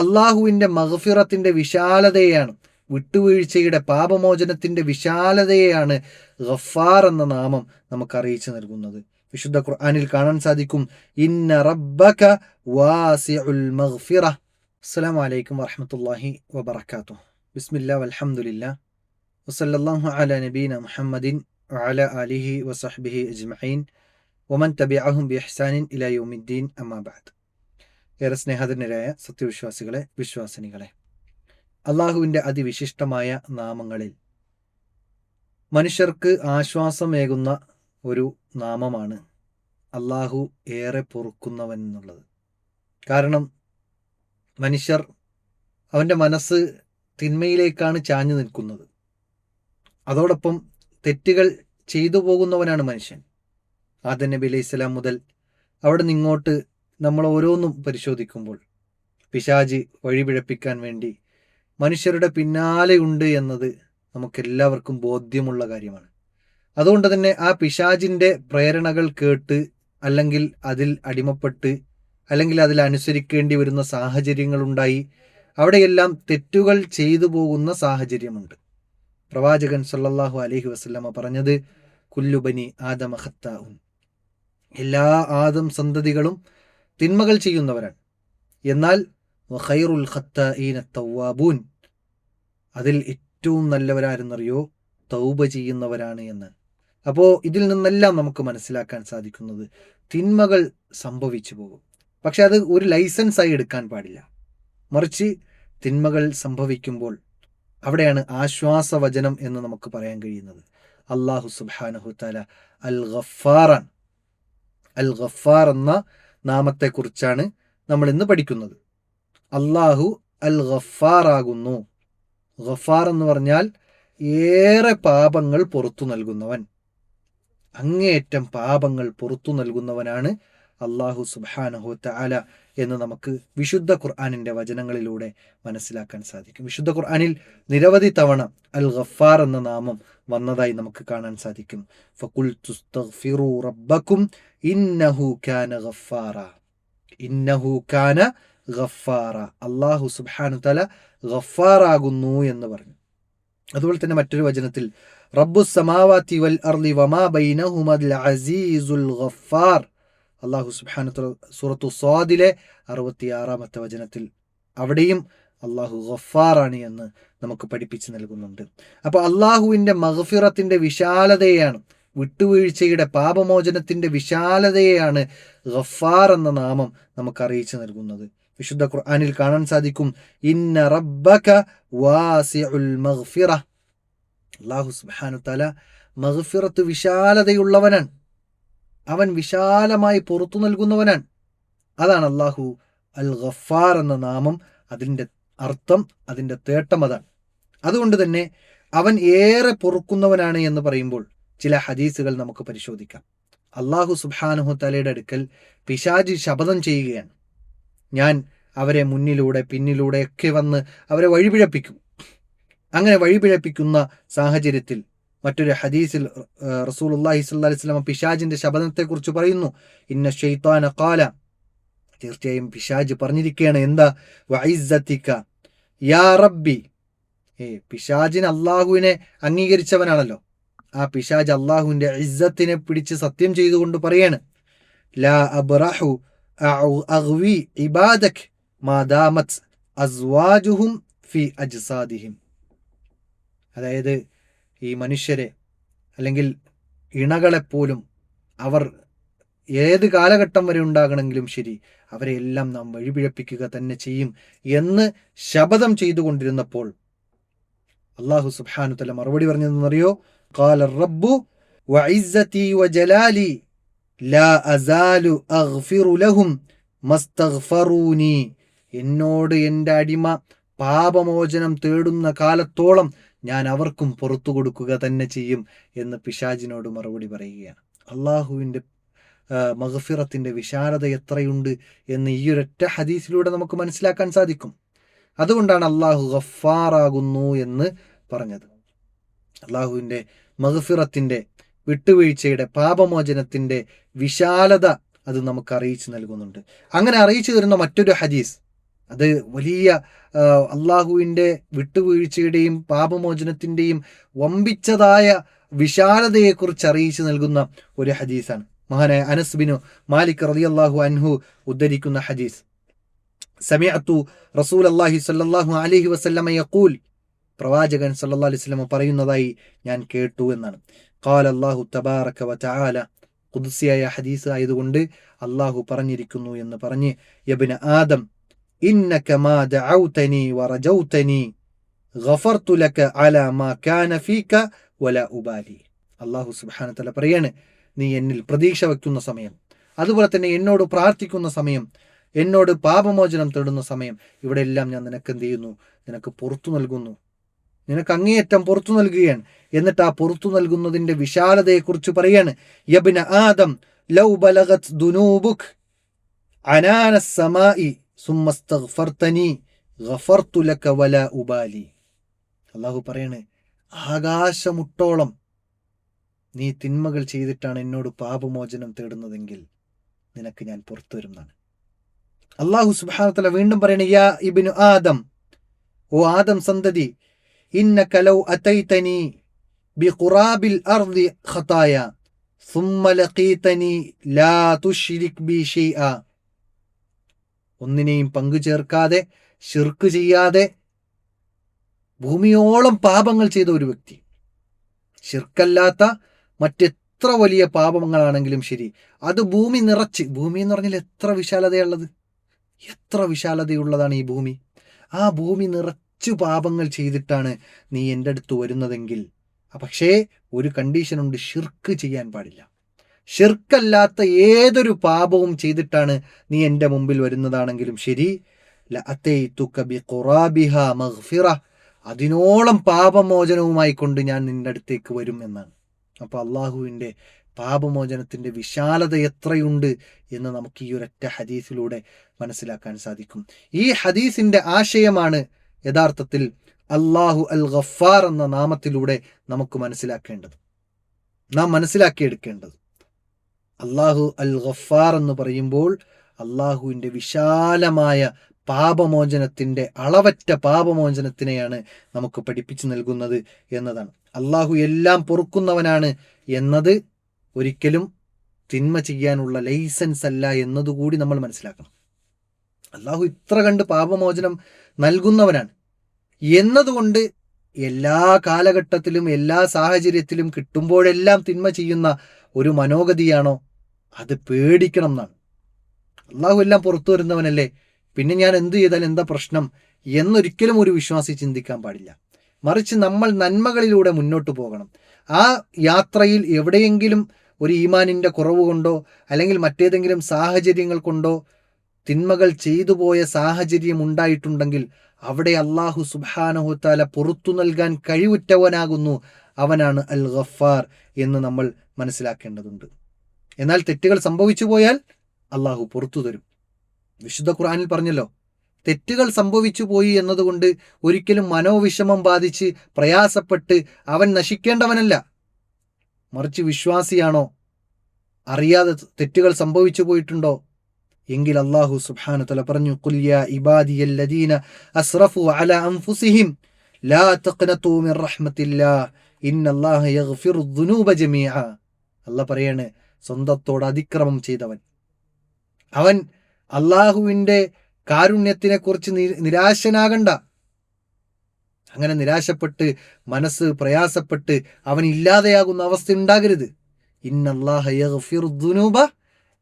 അള്ളാഹുവിന്റെ മഹഫിറത്തിന്റെ വിശാലതയാണ് വിട്ടുവീഴ്ചയുടെ പാപമോചനത്തിന്റെ വിശാലതയെയാണ് ഗഫാർ എന്ന നാമം നമുക്ക് അറിയിച്ചു നൽകുന്നത്. വിശുദ്ധ ഖുർആാനിൽ കാണാൻ സാധിക്കും ഇന്ന റബ്ബക വാസിഉൽ മഗ്ഫിറ അസ്സലാമു അലൈക്കും വറഹ്മത്തുള്ളാഹി വബറകാതുഹു. ബിസ്മില്ലാ വൽഹംദുലില്ലാ വസല്ലല്ലാഹു അലാ നബീന മുഹമ്മദിൻ വഅല ആലിഹി വസഹ്ബിഹി അജ്മഈൻ. വമൻ തബിഅഹും ബിഇഹ്സാനിൻ ഇലാ യൗമിദ്ദീൻ. അമ്മാ ബഅദ്. ഏറെ സ്നേഹധന്യരായ സത്യവിശ്വാസികളെ വിശ്വാസിനികളെ. അള്ളാഹുവിന്റെ അതിവിശിഷ്ടമായ നാമങ്ങളിൽ. മനുഷ്യർക്ക് ആശ്വാസമേകുന്ന ഒരു നാമമാണ് അള്ളാഹു ഏറെ പൊറുക്കുന്നവൻ എന്നുള്ളത്. കാരണം മനുഷ്യർ അവന്റെ മനസ്സ് തിന്മയിലേക്കാണ് ചാഞ്ഞു നിൽക്കുന്നത്. അതോടൊപ്പം തെറ്റുകൾ ചെയ്തു പോകുന്നവനാണ് മനുഷ്യൻ. ആദ്യ നബി അലൈഹി സ്വലാം മുതൽ അവിടെ നിങ്ങോട്ട് നമ്മൾ ഓരോന്നും പരിശോധിക്കുമ്പോൾ പിശാജ് വഴിപിഴപ്പിക്കാൻ വേണ്ടി മനുഷ്യരുടെ പിന്നാലെയുണ്ട് എന്നത് നമുക്കെല്ലാവർക്കും ബോധ്യമുള്ള കാര്യമാണ്. അതുകൊണ്ട് തന്നെ ആ പിശാജിന്റെ പ്രേരണകൾ കേട്ട് അല്ലെങ്കിൽ അതിൽ അടിമപ്പെട്ട് അല്ലെങ്കിൽ അതിൽ അനുസരിക്കേണ്ടി വരുന്ന സാഹചര്യങ്ങളുണ്ടായി അവിടെയെല്ലാം തെറ്റുകൾ ചെയ്തു പോകുന്ന സാഹചര്യമുണ്ട്. പ്രവാചകൻ സല്ലാഹു അലഹി വസ്ലമ പറഞ്ഞത് കുല്ലുബനി ആദമഹത്താവും എല്ലാ ആദം സന്തതികളും തിന്മകൾ ചെയ്യുന്നവരാണ്. എന്നാൽ ഖൈറുൽ ഖത്താഈന തവ്വാബൂൻ അതിൽ ഏറ്റവും നല്ലവരാരെന്നറിയോ? തൗബ ചെയ്യുന്നവരാണ് എന്ന്. അപ്പോൾ ഇതിൽ നിന്നെല്ലാം നമുക്ക് മനസ്സിലാക്കാൻ സാധിക്കുന്നത് തിന്മകൾ സംഭവിച്ചു പോകും. പക്ഷെ അത് ഒരു ലൈസൻസായി എടുക്കാൻ പാടില്ല. മറിച്ച് തിന്മകൾ സംഭവിക്കുമ്പോൾ അവിടെയാണ് ആശ്വാസവചനം എന്ന് നമുക്ക് പറയാൻ കഴിയുന്നത്. അള്ളാഹു സുബാനഹു താല അൽ ഗഫാറാണ് അൽ ഗഫാർ എന്ന നാമത്തെക്കുറിച്ചാണ് നമ്മൾ ഇന്ന് പഠിക്കുന്നത്. അള്ളാഹു അൽ ഗഫാറാകുന്നു ഗഫാർ എന്ന് പറഞ്ഞാൽ ഏറെ പാപങ്ങൾ പുറത്തു നൽകുന്നവൻ. അങ്ങേയറ്റം പാപങ്ങൾ പുറത്തു നൽകുന്നവനാണ് അള്ളാഹു സുബാനഹു തആല എന്ന് നമുക്ക് വിശുദ്ധ ഖുർആാനിന്റെ വചനങ്ങളിലൂടെ മനസ്സിലാക്കാൻ സാധിക്കും. വിശുദ്ധ ഖുർആാനിൽ നിരവധി തവണ അൽ ഗഫാർ എന്ന നാമം വന്നതായി നമുക്ക് കാണാൻ സാധിക്കും. ഫകുൽ തുസ്തഗ്ഫിറു റബ്ബക്കും ഇന്നഹു കാന ഗഫാറ ഇന്നഹു കാന ഗഫാറ അള്ളാഹു സുബാനു തല ഗഫാറാകുന്നു എന്ന് പറഞ്ഞു. അതുപോലെ തന്നെ മറ്റൊരു വചനത്തിൽ റബ്ബു സമാവാത്തി വൽ അർലി വമാ ബൈനഹുമൽ അസീസുൽ ഗഫാർ അള്ളാഹു സുബാന സൂറത്തു സ്വാദിലെ അറുപത്തിയാറാമത്തെ വചനത്തിൽ അവിടെയും അള്ളാഹു ഗഫാറാണ് എന്ന് നമുക്ക് പഠിപ്പിച്ചു നൽകുന്നുണ്ട്. അപ്പോൾ അള്ളാഹുവിന്റെ മഹഫിറത്തിന്റെ വിശാലതയാണ് വിട്ടുവീഴ്ചയുടെ പാപമോചനത്തിന്റെ വിശാലതയെയാണ് ഗഫാർ എന്ന നാമം നമുക്ക് അറിയിച്ചു നൽകുന്നത്. വിശുദ്ധ ഖുർആാനിൽ കാണാൻ സാധിക്കും ഇന്ന റബ്ബക വാസിഉൽ മഗ്ഫിറ. അള്ളാഹു സുബ്ഹാനു തആല മഗ്ഫിറത്ത് വിശാലതയുള്ളവനാണ്. അവൻ വിശാലമായി പുറത്തു നൽകുന്നവനാണ്. അതാണ് അള്ളാഹു അൽ ഗഫാർ എന്ന നാമം. അതിന്റെ അർത്ഥം അതിന്റെ തേട്ടം അതാണ്. അതുകൊണ്ട് തന്നെ അവൻ ഏറെ പൊറുക്കുന്നവനാണ് എന്ന് പറയുമ്പോൾ ചില ഹദീസുകൾ നമുക്ക് പരിശോധിക്കാം. അള്ളാഹു സുബാനുഹു തലയുടെ അടുക്കൽ പിശാജി ശപഥം ചെയ്യുകയാണ്. ഞാൻ അവരെ മുന്നിലൂടെ പിന്നിലൂടെ ഒക്കെ വന്ന് അവരെ വഴിപിഴപ്പിക്കും. അങ്ങനെ വഴിപിഴപ്പിക്കുന്ന സാഹചര്യത്തിൽ മറ്റൊരു ഹദീസിൽ റസൂൽ അള്ളാഹി സ്വല്ലാ വസ്ലമ പിശാജിന്റെ കുറിച്ച് പറയുന്നു. ഇന്ന ഷെയ്ത്താന കാല തീർച്ചയായും പിശാജ് പറഞ്ഞിരിക്കുകയാണ്. എന്താ? വൈസത്തിക്ക യാ റബ്ബി. ഏ പിശാജിന് അള്ളാഹുവിനെ അംഗീകരിച്ചവനാണല്ലോ. ആ പിശാജ് അള്ളാഹുവിന്റെ ഇസ്സത്തിനെ പിടിച്ച് സത്യം ചെയ്തുകൊണ്ട് പറയാണ്. ലാ അബ്റഹു അസ്വാജുഹും ഫി അജ്സാദിഹിം. അതായത് ഈ മനുഷ്യരെ അല്ലെങ്കിൽ ഇണകളെപ്പോലും അവർ ഏത് കാലഘട്ടം വരെ ഉണ്ടാകണമെങ്കിലും ശരി അവരെ എല്ലാം നാം വഴിപിഴപ്പിക്കുക തന്നെ ചെയ്യും എന്ന് ശപഥം ചെയ്തുകൊണ്ടിരുന്നപ്പോൾ അള്ളാഹു സുബ്ഹാനു തല മറുപടി പറഞ്ഞതെന്നറിയോ قال الرب وعزتي وجلالي لا أزال أغفر لهم ما استغفروني എന്നോട് എൻ്റെ അടിമ പാപമോചനം തേടുന്ന കാലത്തോളം ഞാൻ അവർക്കും പുറത്തു കൊടുക്കുക തന്നെ ചെയ്യും എന്ന് പിശാജിനോട് മറുപടി പറയുകയാണ്. അള്ളാഹുവിന്റെ മഹഫിറത്തിന്റെ വിശാലത എത്രയുണ്ട് എന്ന് ഈ ഒരൊറ്റ ഹദീസിലൂടെ നമുക്ക് മനസ്സിലാക്കാൻ സാധിക്കും. അതുകൊണ്ടാണ് അള്ളാഹു ഗഫാറാകുന്നു എന്ന് പറഞ്ഞത്. അള്ളാഹുവിന്റെ മഹഫിറത്തിന്റെ വിട്ടുവീഴ്ചയുടെ പാപമോചനത്തിന്റെ വിശാലത അത് നമുക്ക് അറിയിച്ചു നൽകുന്നുണ്ട്. അങ്ങനെ അറിയിച്ചു തരുന്ന മറ്റൊരു ഹദീസ് അത് വലിയ അള്ളാഹുവിന്റെ വിട്ടുവീഴ്ചയുടെയും പാപമോചനത്തിന്റെയും വമ്പിച്ചതായ വിശാലതയെക്കുറിച്ച് അറിയിച്ചു നൽകുന്ന ഒരു ഹദീസാണ്. മഹാനായ അനസ് ബിനു മാലിക് റതി അള്ളാഹു അൻഹു ഉദ്ധരിക്കുന്ന ഹദീസ്. സമയത്തു റസൂൽ അള്ളാഹി സല്ലാഹു അലഹി വസല്ലമ യക്കൂൽ പ്രവാചകൻ സല്ലാ അലൈഹി സ്വലമ പറയുന്നതായി ഞാൻ കേട്ടു എന്നാണ്. കാൽ അള്ളാഹു തബാറക്ക വ തആല. ഖുദ്സിയായ ഹദീസ് ആയതുകൊണ്ട് അള്ളാഹു പറഞ്ഞിരിക്കുന്നു എന്ന് പറഞ്ഞ് യബിന് ആദം ഇന്നക ما دعوتني വറജൗതനി غفرت لك على മാ كان فيك വല ഉബാലി അള്ളാഹു സുബ്ഹാനഹു തആല പറയാണ് നീ എന്നിൽ പ്രതീക്ഷ വയ്ക്കുന്ന സമയം അതുപോലെ തന്നെ എന്നോട് പ്രാർത്ഥിക്കുന്ന സമയം എന്നോട് പാപമോചനം തേടുന്ന സമയം ഇവിടെ എല്ലാം ഞാൻ നിനക്ക് എന്ത് ചെയ്യുന്നു? നിനക്ക് പുറത്തു നൽകുന്നു. നിനക്ക് അങ്ങേയറ്റം പുറത്തു നൽകുകയാണ്. എന്നിട്ട് ആ പുറത്തു നൽകുന്നതിന്റെ വിശാലതയെക്കുറിച്ച് പറയാണ് യബിന ആദം ലൗ ബലഗത് ദുനൂബുക് അനാന സമായി സുമ്മസ്തഗ്ഫർതനി ഗഫർതു ലക വല ഉബാലി അള്ളാഹു പറയാണ് ആകാശമുട്ടോളം നീ തിന്മകൾ ചെയ്തിട്ടാണ് എന്നോട് പാപമോചനം തേടുന്നതെങ്കിൽ നിനക്ക് ഞാൻ പുറത്തു വരുന്നതാണ് അള്ളാഹു സുബാനത്തല വീണ്ടും പറയണ യാ ഇബിനു ആദം ഓ ആദം സന്തതി ഇന്ന കലൗ അതൈതനി ബി ഖുറാബിൽ അർദി ഖതായ ثم لقيتني لا تشرك بي شيئا ഒന്നിനെയും പങ്കു ചേർക്കാതെ ഷിർക്ക് ചെയ്യാതെ ഭൂമിയോളം പാപങ്ങൾ ചെയ്ത ഒരു വ്യക്തി. ഷിർക്കല്ലാത്ത മറ്റെത്ര വലിയ പാപങ്ങളാണെങ്കിലും ശരി അത് ഭൂമി നിറച്ച്. ഭൂമി എന്ന് പറഞ്ഞാൽ എത്ര വിശാലതയുള്ളത്? എത്ര വിശാലതയുള്ളതാണ് ഈ ഭൂമി. ആ ഭൂമി നിറച്ച് പാപങ്ങൾ ചെയ്തിട്ടാണ് നീ എന്റെ അടുത്ത് വരുന്നതെങ്കിൽ. പക്ഷേ ഒരു കണ്ടീഷനുണ്ട് ഷിർക്ക് ചെയ്യാൻ പാടില്ല. ഷിർക്കല്ലാത്ത ഏതൊരു പാപവും ചെയ്തിട്ടാണ് നീ എന്റെ മുമ്പിൽ വരുന്നതാണെങ്കിലും ശരി. അതിനോളം പാപമോചനവുമായി കൊണ്ട് ഞാൻ നിന്റെ അടുത്തേക്ക് വരും എന്നാണ്. അപ്പോൾ അള്ളാഹുവിന്റെ പാപമോചനത്തിന്റെ വിശാലത എത്രയുണ്ട് എന്ന് നമുക്ക് ഈ ഒരൊറ്റ ഹദീസിലൂടെ മനസ്സിലാക്കാൻ സാധിക്കും. ഈ ഹദീസിന്റെ ആശയമാണ് യഥാർത്ഥത്തിൽ അള്ളാഹു അൽ ഗഫാർ എന്ന നാമത്തിലൂടെ നമുക്ക് മനസ്സിലാക്കേണ്ടത്. നാം മനസ്സിലാക്കിയെടുക്കേണ്ടത്. അള്ളാഹു അൽ ഗഫാർ എന്ന് പറയുമ്പോൾ അള്ളാഹുവിന്റെ വിശാലമായ പാപമോചനത്തിന്റെ അളവറ്റ പാപമോചനത്തിനെയാണ് നമുക്ക് പഠിപ്പിച്ചു നൽകുന്നത് എന്നതാണ്. അള്ളാഹു എല്ലാം പൊറുക്കുന്നവനാണ് എന്നത് ഒരിക്കലും തിന്മ ചെയ്യാനുള്ള ലൈസൻസ് അല്ല എന്നതുകൂടി നമ്മൾ മനസ്സിലാക്കണം. അള്ളാഹു ഇത്ര കണ്ട് പാപമോചനം നൽകുന്നവനാണ്. എന്നതുകൊണ്ട് എല്ലാ കാലഘട്ടത്തിലും എല്ലാ സാഹചര്യത്തിലും കിട്ടുമ്പോഴെല്ലാം തിന്മ ചെയ്യുന്ന ഒരു മനോഗതിയാണോ? അത് പേടിക്കണം എന്നാണ്. അള്ളാഹു എല്ലാം പുറത്തു വരുന്നവനല്ലേ? പിന്നെ ഞാൻ എന്ത് ചെയ്താൽ എന്താ പ്രശ്നം? എന്നൊരിക്കലും ഒരു വിശ്വാസി ചിന്തിക്കാൻ പാടില്ല. മറിച്ച് നമ്മൾ നന്മകളിലൂടെ മുന്നോട്ട് പോകണം. ആ യാത്രയിൽ എവിടെയെങ്കിലും ഒരു ഈമാനിന്റെ കുറവ് കൊണ്ടോ അല്ലെങ്കിൽ മറ്റേതെങ്കിലും സാഹചര്യങ്ങൾ കൊണ്ടോ തിന്മകൾ ചെയ്തു പോയ സാഹചര്യം ഉണ്ടായിട്ടുണ്ടെങ്കിൽ അവിടെ അള്ളാഹു സുബാനഹുത്താല പുറത്തു നൽകാൻ കഴിവുറ്റവനാകുന്നു. അവനാണ് അൽ ഗഫാർ എന്ന് നമ്മൾ മനസ്സിലാക്കേണ്ടതുണ്ട്. എന്നാൽ തെറ്റുകൾ സംഭവിച്ചു പോയാൽ അള്ളാഹു പുറത്തു തരും. വിശുദ്ധ ഖുർആാനിൽ പറഞ്ഞല്ലോ തെറ്റുകൾ സംഭവിച്ചു പോയി എന്നതുകൊണ്ട് ഒരിക്കലും മനോവിഷമം ബാധിച്ച് പ്രയാസപ്പെട്ട് അവൻ നശിക്കേണ്ടവനല്ല. മറിച്ച് വിശ്വാസിയാണോ? അറിയാതെ തെറ്റുകൾ സംഭവിച്ചു പോയിട്ടുണ്ടോ? എങ്കിൽ അള്ളാഹു സുഹാന തല പറഞ്ഞു കുല്യ ഇബാദിയല്ലദീന അസ്റഫു അല അൻഫുസിഹിം ലാ തഖ്നതു മിൻ റഹ്മത്തില്ലാ ഇന്നല്ലാഹ അല്ലാഹ് പറയാണ് സ്വന്തത്തോട് അതിക്രമം ചെയ്തവൻ. അവൻ അള്ളാഹുവിന്റെ കാരുണ്യത്തിനെ കുറിച്ച് നിരാശനാകണ്ട. അങ്ങനെ നിരാശപ്പെട്ട് മനസ്സ് പ്രയാസപ്പെട്ട് അവൻ ഇല്ലാതെയാകുന്ന അവസ്ഥ ഉണ്ടാകരുത്. ഇന്നല്ലാഹുനൂബ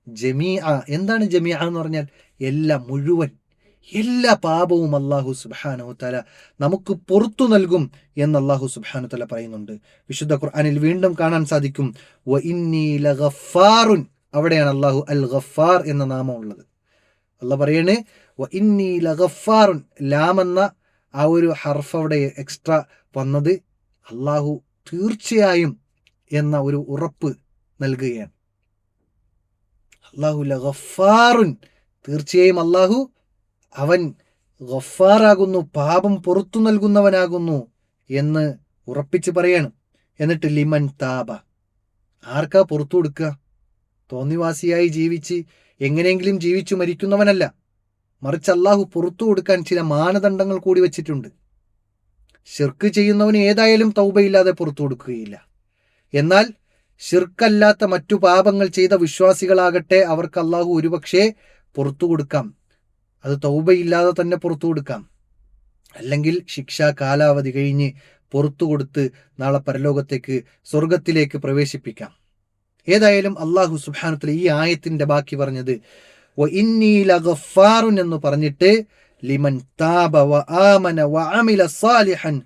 ജമീഅ. എന്താണ് ജമീഅ എന്ന് പറഞ്ഞാൽ എല്ലാം മുഴുവൻ എല്ലാ പാപവും അള്ളാഹു സുബാനു തല നമുക്ക് പുറത്തു നൽകും എന്ന് അള്ളാഹു സുബാനു തല പറയുന്നുണ്ട്. വിശുദ്ധ ഖുർആാനിൽ വീണ്ടും കാണാൻ സാധിക്കും. അവിടെയാണ് അള്ളാഹു അൽ ഗഫാർ എന്ന നാമം ഉള്ളത്. അല്ല പറയണേ ഇന്നി ലഗഫാറുൻ. ലാം എന്ന ആ ഒരു ഹർഫ് അവിടെ എക്സ്ട്രാ വന്നത് അള്ളാഹു തീർച്ചയായും എന്ന ഒരു ഉറപ്പ് നൽകുകയാണ്. അള്ളാഹു ലഗഫാറുൻ. തീർച്ചയായും അള്ളാഹു അവൻ ഗഫാറാകുന്നു പാപം പുറത്തു നൽകുന്നവനാകുന്നു എന്ന് ഉറപ്പിച്ച് പറയാണ്. എന്നിട്ട് ലിമൻ താബ. ആർക്കാ പുറത്തു കൊടുക്കുക? തോന്നിവാസിയായി ജീവിച്ച് എങ്ങനെയെങ്കിലും ജീവിച്ചു മരിക്കുന്നവനല്ല. മറിച്ച് അള്ളാഹു പുറത്തു കൊടുക്കാൻ ചില മാനദണ്ഡങ്ങൾ കൂടി വച്ചിട്ടുണ്ട്. ഷിർക്ക് ചെയ്യുന്നവന് ഏതായാലും തൗബയില്ലാതെ പുറത്തു കൊടുക്കുകയില്ല. എന്നാൽ ഷിർക്കല്ലാത്ത മറ്റു പാപങ്ങൾ ചെയ്ത വിശ്വാസികളാകട്ടെ അവർക്ക് അള്ളാഹു ഒരുപക്ഷെ പുറത്തു കൊടുക്കാം. അത് തൗബയില്ലാതെ തന്നെ പുറത്തു കൊടുക്കാം. അല്ലെങ്കിൽ ശിക്ഷാ കാലാവധി കഴിഞ്ഞ് പുറത്തു കൊടുത്ത് നാളെ പരലോകത്തേക്ക് സ്വർഗത്തിലേക്ക് പ്രവേശിപ്പിക്കാം. ഏതായാലും അള്ളാഹു സുബാനത്തിൽ ഈ ആയത്തിന്റെ ബാക്കി പറഞ്ഞത് ഗഫാറുൻ എന്ന് പറഞ്ഞിട്ട് ലിമൻ താബ വ ആമന വ സാലിഹൻ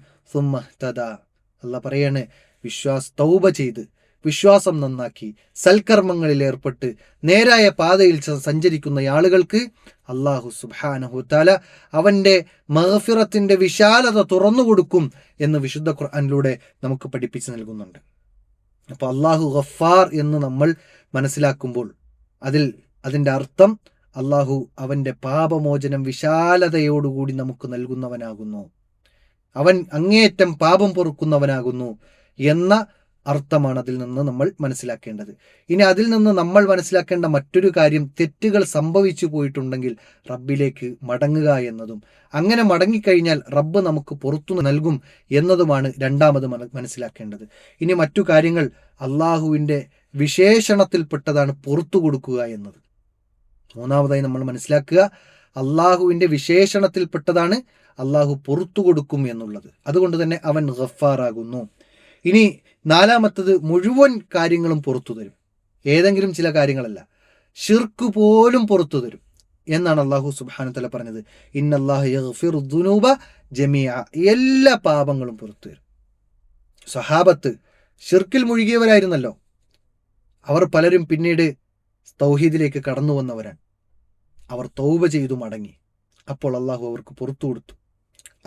അല്ല പറയാണ് വിശ്വാസ് തൗബ ചെയ്ത് വിശ്വാസം നന്നാക്കി സൽക്കർമ്മങ്ങളിൽ ഏർപ്പെട്ട് നേരായ പാതയിൽ സഞ്ചരിക്കുന്ന ആളുകൾക്ക് അള്ളാഹു സുബാനഹുത്താല അവന്റെ മഹഫിറത്തിന്റെ വിശാലത തുറന്നു കൊടുക്കും എന്ന് വിശുദ്ധ ഖുർആാനിലൂടെ നമുക്ക് പഠിപ്പിച്ചു നൽകുന്നുണ്ട്. അപ്പോൾ അള്ളാഹു ഗഫാർ എന്ന് നമ്മൾ മനസ്സിലാക്കുമ്പോൾ അതിൽ അതിന്റെ അർത്ഥം അള്ളാഹു അവന്റെ പാപമോചനം വിശാലതയോടുകൂടി നമുക്ക് നൽകുന്നവനാകുന്നു. അവൻ അങ്ങേയറ്റം പാപം പൊറുക്കുന്നവനാകുന്നു എന്ന അർത്ഥമാണ് അതിൽ നിന്ന് നമ്മൾ മനസ്സിലാക്കേണ്ടത്. ഇനി അതിൽ നിന്ന് നമ്മൾ മനസ്സിലാക്കേണ്ട മറ്റൊരു കാര്യം തെറ്റുകൾ സംഭവിച്ചു പോയിട്ടുണ്ടെങ്കിൽ റബ്ബിലേക്ക് മടങ്ങുക എന്നതും അങ്ങനെ മടങ്ങിക്കഴിഞ്ഞാൽ റബ്ബ് നമുക്ക് പുറത്തു നൽകും എന്നതുമാണ് രണ്ടാമത് മനസ്സിലാക്കേണ്ടത്. ഇനി മറ്റു കാര്യങ്ങൾ അള്ളാഹുവിന്റെ വിശേഷണത്തിൽപ്പെട്ടതാണ് പുറത്തു കൊടുക്കുക എന്നത്. മൂന്നാമതായി നമ്മൾ മനസ്സിലാക്കുക അള്ളാഹുവിന്റെ വിശേഷണത്തിൽപ്പെട്ടതാണ് അള്ളാഹു പുറത്തു കൊടുക്കും എന്നുള്ളത്. അതുകൊണ്ട് തന്നെ അവൻ ഗഫാറാകുന്നു ഇനി നാലാമത്തത് മുഴുവൻ കാര്യങ്ങളും പുറത്തു തരും. ഏതെങ്കിലും ചില കാര്യങ്ങളല്ല. ഷിർക്ക് പോലും പുറത്തു തരും എന്നാണ് അള്ളാഹു സുബാന തല പറഞ്ഞത്. ഇന്നല്ലാഹുനൂബ ജമിയ എല്ലാ പാപങ്ങളും പുറത്തു തരും. സഹാബത്ത് ഷിർക്കിൽ മുഴുകിയവരായിരുന്നല്ലോ. അവർ പലരും പിന്നീട് തൗഹീദിലേക്ക് കടന്നു വന്നവരാണ്. അവർ തൗബ ചെയ്തു മടങ്ങി. അപ്പോൾ അള്ളാഹു അവർക്ക് പുറത്തു കൊടുത്തു.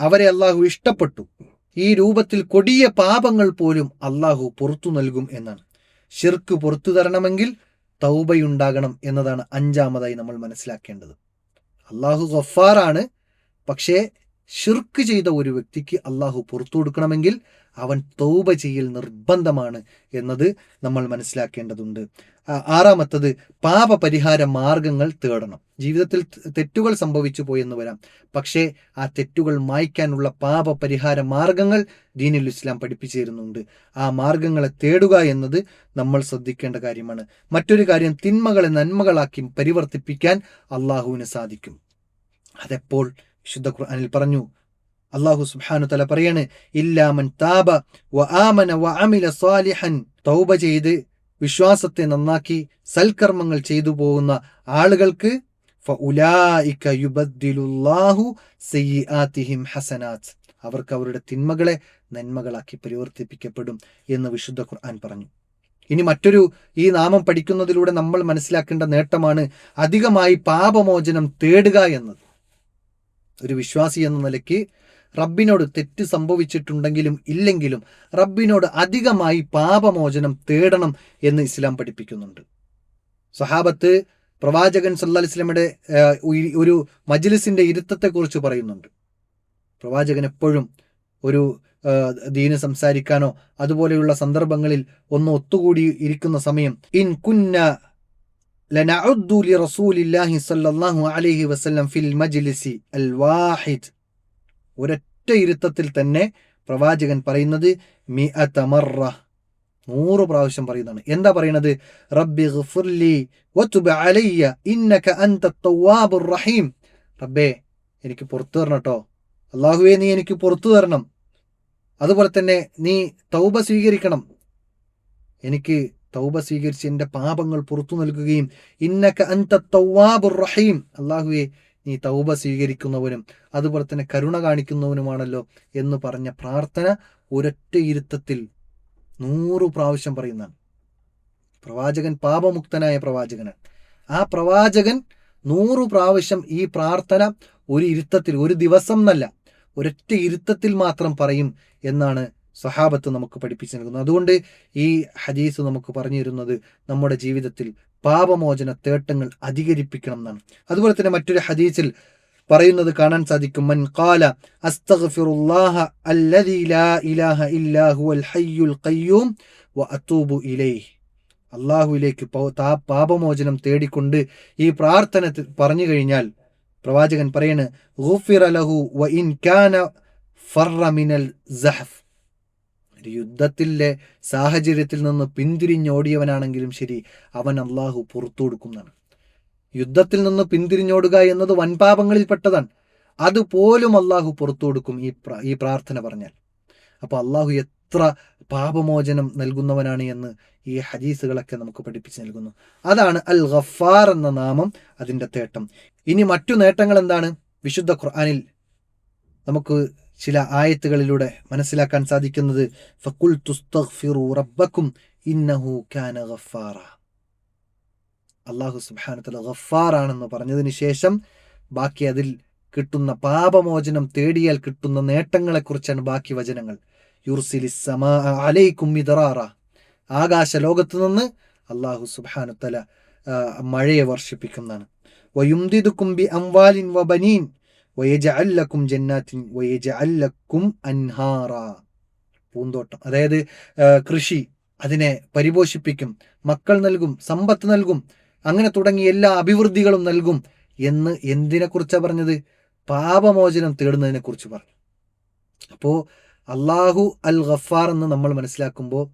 അവരെ അള്ളാഹു ഇഷ്ടപ്പെട്ടു. ഈ രൂപത്തിൽ കൊടിയ പാപങ്ങൾ പോലും അള്ളാഹു പുറത്തു നൽകും എന്നാണ്. ഷിർക്ക് പുറത്തു തരണമെങ്കിൽ തൗബയുണ്ടാകണം എന്നതാണ് അഞ്ചാമതായി നമ്മൾ മനസ്സിലാക്കേണ്ടത്. അള്ളാഹു ഗഫാറാണ് പക്ഷേ ഷിർക്ക് ചെയ്ത ഒരു വ്യക്തിക്ക് അള്ളാഹു പുറത്തു കൊടുക്കണമെങ്കിൽ അവൻ തൗബ ചെയ്യൽ നിർബന്ധമാണ് എന്നത് നമ്മൾ മനസ്സിലാക്കേണ്ടതുണ്ട്. ആറാമത്തത് പാപപരിഹാര മാർഗങ്ങൾ തേടണം. ജീവിതത്തിൽ തെറ്റുകൾ സംഭവിച്ചു പോയെന്ന് വരാം. പക്ഷേ ആ തെറ്റുകൾ മായ്ക്കാനുള്ള പാപപരിഹാര മാർഗങ്ങൾ ദീനുൽ ഇസ്ലാം പഠിപ്പിച്ചു തരുന്നുണ്ട്. ആ മാർഗങ്ങളെ തേടുക എന്നത് നമ്മൾ ശ്രദ്ധിക്കേണ്ട കാര്യമാണ്. മറ്റൊരു കാര്യം തിന്മകളെ നന്മകളാക്കി പരിവർത്തിപ്പിക്കാൻ അള്ളാഹുവിന് സാധിക്കും. അതെപ്പോൾ വിശുദ്ധ ഖുർആനിൽ പറഞ്ഞു. അള്ളാഹു സുബ്ഹാനു തല പറയാണ് ഇല്ലാമൻ താബ വ ആമന വ അമില സ്വാലിഹൻ തൗബ ചെയ്ത് വിശ്വാസത്തെ നന്നാക്കി സൽക്കർമ്മങ്ങൾ ചെയ്തു പോകുന്ന ആളുകൾക്ക് അവർക്ക് അവരുടെ തിന്മകളെ നന്മകളാക്കി പരിവർത്തിപ്പിക്കപ്പെടും എന്ന് വിശുദ്ധ ഖുർആൻ പറഞ്ഞു. ഇനി മറ്റൊരു ഈ നാമം പഠിക്കുന്നതിലൂടെ നമ്മൾ മനസ്സിലാക്കേണ്ട നേട്ടമാണ് അധികമായി പാപമോചനം തേടുക എന്നത്. ഒരു വിശ്വാസി എന്ന നിലയ്ക്ക് റബ്ബിനോട് തെറ്റ് സംഭവിച്ചിട്ടുണ്ടെങ്കിലും ഇല്ലെങ്കിലും റബ്ബിനോട് അധികമായി പാപമോചനം തേടണം എന്ന് ഇസ്ലാം പഠിപ്പിക്കുന്നുണ്ട്. സഹാബത്ത് പ്രവാചകൻ സല്ലാ ഇസ്ലമിയുടെ ഒരു മജ്ലിസിന്റെ ഇരുത്തത്തെക്കുറിച്ച് പറയുന്നുണ്ട്. പ്രവാചകൻ എപ്പോഴും ഒരു ദീന് സംസാരിക്കാനോ അതുപോലെയുള്ള സന്ദർഭങ്ങളിൽ ഒന്ന് ഒത്തുകൂടി ഇരിക്കുന്ന സമയം ഇൻ കുന്ന ലനഉദ്ദു റസൂലില്ലാഹി സല്ലല്ലാഹു അലൈഹി വസല്ലം ഫിൽ മജ്ലിസി അൽ വാഹിദ്. ഒരൊറ്റ ഇരുത്തത്തിൽ തന്നെ പ്രവാചകൻ പറയുന്നത് മി അതമറ നൂറ് പ്രാവശ്യം പറയുന്നതാണ്. എന്താ പറയുന്നത്? റബ്ബി ഗഫുർലി വതുബ് അലയ്യ ഇന്നക അൻത തവ്വാബുർ റഹീം. റബ്ബേ എനിക്ക് പുറത്തു തരണം കേട്ടോ. അള്ളാഹുവേ നീ എനിക്ക് പുറത്തു തരണം. അതുപോലെ തന്നെ നീ തൗബ സ്വീകരിക്കണം. എനിക്ക് തൗബ സ്വീകരിച്ച് എന്റെ പാപങ്ങൾ പുറത്തു നൽകുകയും ഇന്നക്ക അൻത തൗവാബുർ റഹീം. അള്ളാഹുവെ നീ തൗബ സ്വീകരിക്കുന്നവനും അതുപോലെ തന്നെ കരുണ കാണിക്കുന്നവനുമാണല്ലോ എന്ന് പറഞ്ഞ പ്രാർത്ഥന ഒരൊറ്റ ഇരുത്തത്തിൽ നൂറു പ്രാവശ്യം പറയുന്നതാണ്. പ്രവാചകൻ പാപമുക്തനായ പ്രവാചകനാണ്. ആ പ്രവാചകൻ നൂറു പ്രാവശ്യം ഈ പ്രാർത്ഥന ഒരു ഇരുത്തത്തിൽ ഒരു ദിവസം എന്നല്ല ഒരൊറ്റ ഇരുത്തത്തിൽ മാത്രം പറയും എന്നാണ് സഹാബത്ത് നമുക്ക് പഠിപ്പിച്ചു നൽകുന്നു അതുകൊണ്ട് ഈ ഹദീസ് നമുക്ക് പറഞ്ഞു തരുന്നത് നമ്മുടെ ജീവിതത്തിൽ പാപമോചന തേട്ടങ്ങൾ അധികരിപ്പിക്കണം എന്നാണ്. അതുപോലെ തന്നെ മറ്റൊരു ഹദീസിൽ പറയുന്നത് കാണാൻ സാധിക്കും. മൻ അസ്തഗ്ഫിറുല്ലാഹ ലാ ഇലാഹ ഖയ്യൂം വ ഇലൈഹി. അള്ളാഹുവിലേക്ക് പാപമോചനം തേടിക്കൊണ്ട് ഈ പ്രാർത്ഥന പറഞ്ഞു കഴിഞ്ഞാൽ പ്രവാചകൻ പറയണ് ഗുഫിർ അലഹു വ ഇൻ ഫറ മിനൽ ഒരു യുദ്ധത്തിലെ സാഹചര്യത്തിൽ നിന്ന് പിന്തിരിഞ്ഞോടിയവനാണെങ്കിലും ശരി അവൻ അള്ളാഹു പുറത്തു കൊടുക്കുന്നതാണ് യുദ്ധത്തിൽ നിന്ന് പിന്തിരിഞ്ഞോടുക എന്നത് വൻപാപങ്ങളിൽപ്പെട്ടതാണ് അതുപോലും അള്ളാഹു പുറത്തു കൊടുക്കും ഈ ഈ പ്രാർത്ഥന പറഞ്ഞാൽ. അപ്പോൾ അള്ളാഹു എത്ര പാപമോചനം നൽകുന്നവനാണ് എന്ന് ഈ ഹദീസുകളൊക്കെ നമുക്ക് പഠിപ്പിച്ച് നൽകുന്നു. അതാണ് അൽ ഗഫാർ എന്ന നാമം അതിന്റെ തേട്ടം. ഇനി മറ്റു നേട്ടങ്ങൾ എന്താണ്? വിശുദ്ധ ഖുർആാനിൽ നമുക്ക് ചില ആയത്തുകളിലൂടെ മനസ്സിലാക്കാൻ സാധിക്കുന്നത് ഫക്കുൽ തുസ്തഗ്ഫിറു റബ്ബക്കും ഇന്നഹു കാന ഗഫാറ. അള്ളാഹു സുബാനത്തല ഗഫാറാണെന്ന് പറഞ്ഞതിന് ശേഷം ബാക്കി അതിൽ കിട്ടുന്ന പാപമോചനം തേടിയാൽ കിട്ടുന്ന നേട്ടങ്ങളെക്കുറിച്ചാണ് ബാക്കി വചനങ്ങൾ. യുർസിലിസമാ അലൈക്കും മിതറാറ ആകാശ ലോകത്ത് നിന്ന് അള്ളാഹു സുബാനുത്തല മഴയെ വർഷിപ്പിക്കുന്നതാണ്. വയുംദിദുക്കും ബി അംവാലിൻ വയജഅല്ലക്കും ജന്നാത്തിൻ വയജഅല്ലക്കും അൻഹാറ പൂന്തോട്ടം. അതായത് കൃഷി അതിനെ പരിപോഷിപ്പിക്കും മക്കൾ നൽകും സമ്പത്ത് നൽകും അങ്ങനെ തുടങ്ങി എല്ലാ അഭിവൃദ്ധികളും നൽകും എന്ന് എന്തിനെ കുറിച്ചാണ് പറഞ്ഞത്? പാപമോചനം തേടുന്നതിനെ കുറിച്ച് പറഞ്ഞു. അപ്പോൾ അള്ളാഹു അൽ ഗഫാർ എന്ന് നമ്മൾ മനസ്സിലാക്കുമ്പോൾ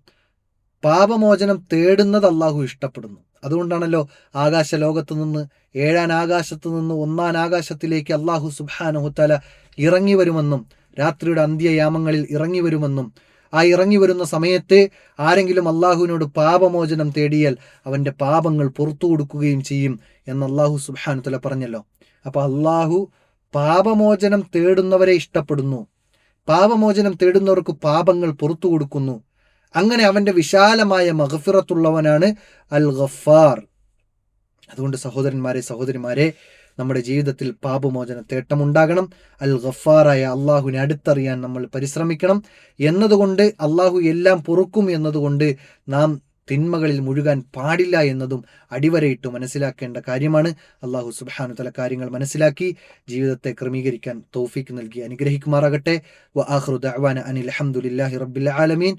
പാപമോചനം തേടുന്നത് അള്ളാഹു ഇഷ്ടപ്പെടുന്നു. അതുകൊണ്ടാണല്ലോ ആകാശ ലോകത്ത് നിന്ന് ഏഴാൻ ആകാശത്ത് നിന്ന് ഒന്നാൻ ആകാശത്തിലേക്ക് അള്ളാഹു സുബാനഹുത്തല ഇറങ്ങി വരുമെന്നും രാത്രിയുടെ അന്ത്യയാമങ്ങളിൽ ഇറങ്ങി വരുമെന്നും ആ ഇറങ്ങി വരുന്ന സമയത്ത് ആരെങ്കിലും അള്ളാഹുവിനോട് പാപമോചനം തേടിയാൽ അവന്റെ പാപങ്ങൾ പുറത്തു കൊടുക്കുകയും ചെയ്യും എന്ന് അള്ളാഹു സുബാനുത്തല പറഞ്ഞല്ലോ. അപ്പോൾ അള്ളാഹു പാപമോചനം തേടുന്നവരെ ഇഷ്ടപ്പെടുന്നു. പാപമോചനം തേടുന്നവർക്ക് പാപങ്ങൾ പുറത്തു കൊടുക്കുന്നു. അങ്ങനെ അവന്റെ വിശാലമായ മഹഫിറത്തുള്ളവനാണ് അൽ ഗഫാർ അതുകൊണ്ട് സഹോദരന്മാരെ സഹോദരിമാരെ നമ്മുടെ ജീവിതത്തിൽ പാപമോചന തേട്ടമുണ്ടാകണം. അൽ ഗഫാറായ അള്ളാഹുവിനെ അടുത്തറിയാൻ നമ്മൾ പരിശ്രമിക്കണം. എന്നതുകൊണ്ട് അള്ളാഹു എല്ലാം പൊറുക്കും എന്നതുകൊണ്ട് നാം തിന്മകളിൽ മുഴുകാൻ പാടില്ല എന്നതും അടിവരയിട്ട് മനസ്സിലാക്കേണ്ട കാര്യമാണ്. അള്ളാഹു സുബാനു തല കാര്യങ്ങൾ മനസ്സിലാക്കി ജീവിതത്തെ ക്രമീകരിക്കാൻ തൗഫീക്ക് നൽകി അനുഗ്രഹിക്കുമാറാകട്ടെ. വ ആഹ്റുദ് അനിൽ അഹമ്മദുലില്ലാഹി റബ്ബിൽ ആലമീൻ.